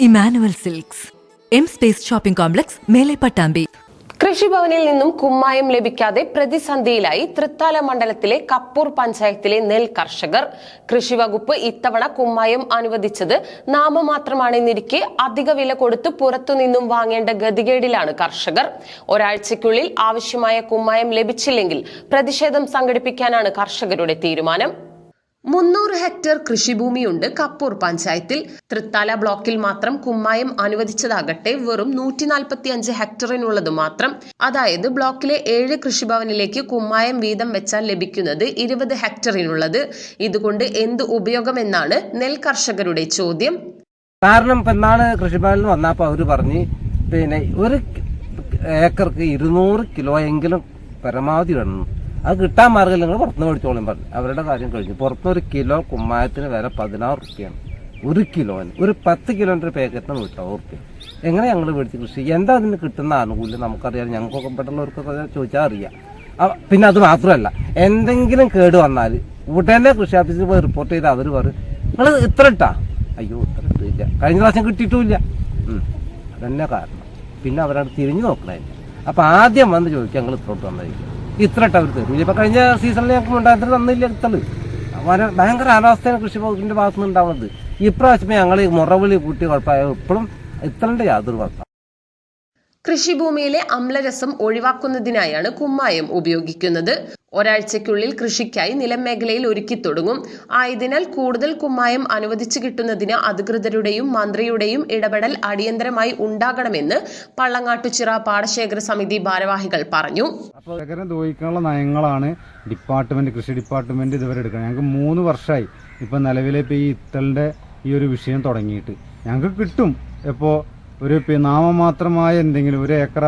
Emmanuel silks. M space shopping complex മേലെ പട്ടാമ്പി. കൃഷിഭവനിൽ നിന്നും കുമ്മായം ലഭിക്കാതെ പ്രതിസന്ധിയിലായി തൃത്താല മണ്ഡലത്തിലെ കപ്പൂർ പഞ്ചായത്തിലെ നെൽ കർഷകർ. കൃഷിവകുപ്പ് ഇത്തവണ കുമ്മായം അനുവദിച്ചത് നാമമാത്രമാണെന്നിരിക്കെ അധിക വില കൊടുത്ത് പുറത്തുനിന്നും വാങ്ങേണ്ട ഗതികേടിലാണ് കർഷകർ. ഒരാഴ്ചയ്ക്കുള്ളിൽ ആവശ്യമായ കുമ്മായം ലഭിച്ചില്ലെങ്കിൽ പ്രതിഷേധം സംഘടിപ്പിക്കാനാണ് കർഷകരുടെ തീരുമാനം. മുന്നൂറ് ഹെക്ടർ കൃഷിഭൂമിയുണ്ട് കപ്പൂർ പഞ്ചായത്തിൽ. തൃത്താല ബ്ലോക്കിൽ മാത്രം കുമ്മായം അനുവദിച്ചതാകട്ടെ വെറും നൂറ്റി നാൽപ്പത്തി അഞ്ച് ഹെക്ടറിനുള്ളത് മാത്രം. അതായത് ബ്ലോക്കിലെ ഏഴ് കൃഷിഭവനിലേക്ക് കുമ്മായം വീതം വെച്ചാൽ ലഭിക്കുന്നത് ഇരുപത് ഹെക്ടറിനുള്ളത്. ഇതുകൊണ്ട് എന്ത് ഉപയോഗമെന്നാണ് നെൽ കർഷകരുടെ ചോദ്യം. കാരണം എന്നാണ് കൃഷിഭവനിൽ വന്നപ്പോൾ അവർ പറഞ്ഞ് പിന്നെ ഒരു ഏക്കർക്ക് ഇരുന്നൂറ് കിലോ എങ്കിലും പരമാവധി ഇടണം. അത് കിട്ടാൻ മാർഗം നിങ്ങൾ പുറത്തുനിന്ന് മേടിച്ചോളും പറഞ്ഞു. അവരുടെ കാര്യം കഴിഞ്ഞു. പുറത്തുനിന്ന് ഒരു കിലോ കുമ്മായത്തിന് വില പതിനാറ് റുപ്യാണ് ഒരു കിലോന്. ഒരു പത്ത് കിലോന്റെ ഒരു പാക്കറ്റിന് നൂറ്റാറ് റുപ്യ എങ്ങനെ ഞങ്ങൾ മേടിച്ച് കൃഷി എന്താ അതിന് കിട്ടുന്ന ആനുകൂല്യം നമുക്കറിയാം. ഞങ്ങൾക്കൊക്കെ പെട്ടുള്ളവർക്കൊക്കെ ചോദിച്ചാൽ അറിയാം. പിന്നെ അത് മാത്രമല്ല എന്തെങ്കിലും കേട് വന്നാൽ ഉടനെ കൃഷി ഓഫീസിൽ പോയി റിപ്പോർട്ട് ചെയ്ത് അവർ പറയും നിങ്ങൾ ഇത്ര ഇട്ടാ? അയ്യോ ഇത്ര ഇട്ടില്ല. കഴിഞ്ഞ പ്രാവശ്യം കിട്ടിയിട്ടുമില്ല. അതന്നെ കാരണം. പിന്നെ അവരവിടെ തിരിഞ്ഞു നോക്കണേ. അപ്പം ആദ്യം വന്ന് ചോദിക്കുക ഞങ്ങൾ ഇത്രോട്ട് വന്നായിരിക്കും ഇത്ര ഇട്ട് അവർ തരും. ഇപ്പം കഴിഞ്ഞ സീസണിൽ ഞങ്ങൾക്ക് ഉണ്ടായിട്ട് തന്നില്ല ഇത്തൾ വരെ ഭയങ്കര അനാവസ്ഥയാണ് കൃഷി വകുപ്പിന്റെ ഭാഗത്തു നിന്ന് ഉണ്ടാവുന്നത്. ഇപ്രാവശ്യം ഞങ്ങൾ മുറവിളി കൂട്ടി കുഴപ്പമായ ഇപ്പോഴും ഇത്തളിന്റെ യാതൊരു കുഴപ്പം കൃഷിഭൂമിയിലെ അമ്ലരസം ഒഴിവാക്കുന്നതിനായാണ് കുമ്മായം ഉപയോഗിക്കുന്നത്. ഒരാഴ്ചയ്ക്കുള്ളിൽ കൃഷിക്കായി നിലം മേഖലയിൽ ഒരുക്കി തുടങ്ങും. ആയതിനാൽ കൂടുതൽ കുമ്മായം അനുവദിച്ചു കിട്ടുന്നതിന് അധികൃതരുടെയും മന്ത്രിയുടെയും ഇടപെടൽ അടിയന്തരമായി ഉണ്ടാകണമെന്ന് പള്ളങ്ങാട്ടുചിറ പാടശേഖര സമിതി ഭാരവാഹികൾ പറഞ്ഞു. നയങ്ങളാണ് ഡിപ്പാർട്ട്മെന്റ് കൃഷി ഡിപ്പാർട്ട്മെന്റ് ഇതുവരെ എടുക്കുന്നത് ഞങ്ങൾക്ക് മൂന്ന് വർഷമായി ഇപ്പൊ നിലവിലെ ഇപ്പൊ ഈ ഇത്തലിന്റെ ഈ ഒരു വിഷയം തുടങ്ങിയിട്ട്. ഞങ്ങൾക്ക് കിട്ടും. ഇപ്പോൾ ഒരു നാമമാത്രമായ എന്തെങ്കിലും ഒരു ഏക്കറ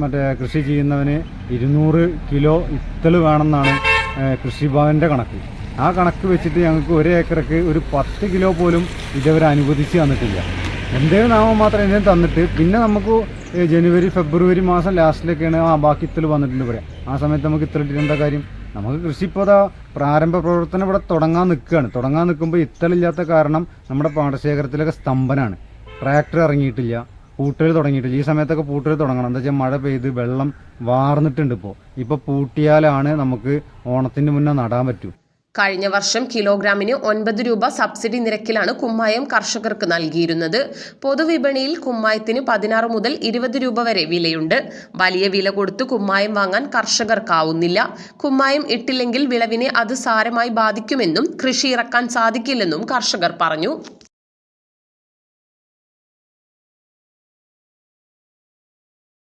മറ്റേ കൃഷി ചെയ്യുന്നവന് ഇരുന്നൂറ് കിലോ ഇത്തൽ വേണമെന്നാണ് കൃഷി കൃഷിഭവന്റെ കണക്ക്. ആ കണക്ക് വെച്ചിട്ട് ഞങ്ങൾക്ക് ഒരു ഏക്കറക്ക് ഒരു പത്ത് കിലോ പോലും ഇതുവരെ അനുവദിച്ച് തന്നിട്ടില്ല. എന്തെങ്കിലും നാമം മാത്രം ഇതിനെ തന്നിട്ട് പിന്നെ നമുക്ക് ജനുവരി ഫെബ്രുവരി മാസം ലാസ്റ്റിലൊക്കെയാണ് ആ ബാക്കി ഇത്തൽ വന്നിട്ടുണ്ട് പറയാം. ആ സമയത്ത് നമുക്ക് ഇത്ര ഇട്ടിരുന്ന കാര്യം? നമുക്ക് കൃഷി ഇപ്പോൾ അതാ പ്രാരംഭ പ്രവർത്തനം ഇവിടെ തുടങ്ങാൻ നിൽക്കുകയാണ് തുടങ്ങാൻ നിൽക്കുമ്പോൾ ഇത്തലില്ലാത്ത കാരണം നമ്മുടെ പാടശേഖരത്തിലൊക്കെ സ്തംഭനാണ്. ട്രാക്ടർ ഇറങ്ങിയിട്ടില്ല. പൂട്ടൽ തുടങ്ങിയിട്ടില്ല ഈ സമയത്തൊക്കെ പൂട്ടൽ തുടങ്ങണം. എന്താ വെച്ചാൽ മഴ പെയ്ത് വെള്ളം വാർന്നിട്ടുണ്ട് ഇപ്പോൾ ഇപ്പോൾ പൂട്ടിയാലാണ് നമുക്ക് ഓണത്തിന് മുന്നേ നടാൻ പറ്റൂ. കഴിഞ്ഞ വർഷം കിലോഗ്രാമിന് ഒൻപത് രൂപ സബ്സിഡി നിരക്കിലാണ് കുമ്മായം കർഷകർക്ക് നൽകിയിരുന്നത്. പൊതുവിപണിയിൽ കുമ്മായത്തിന് പതിനാറ് മുതൽ ഇരുപത് രൂപ വരെ വിലയുണ്ട്. വലിയ വില കൊടുത്ത് കുമ്മായം വാങ്ങാൻ കർഷകർക്കാവുന്നില്ല. കുമ്മായം ഇട്ടില്ലെങ്കിൽ വിളവിനെ അത് സാരമായി ബാധിക്കുമെന്നും കൃഷി ഇറക്കാൻ സാധിക്കില്ലെന്നും കർഷകർ പറഞ്ഞു.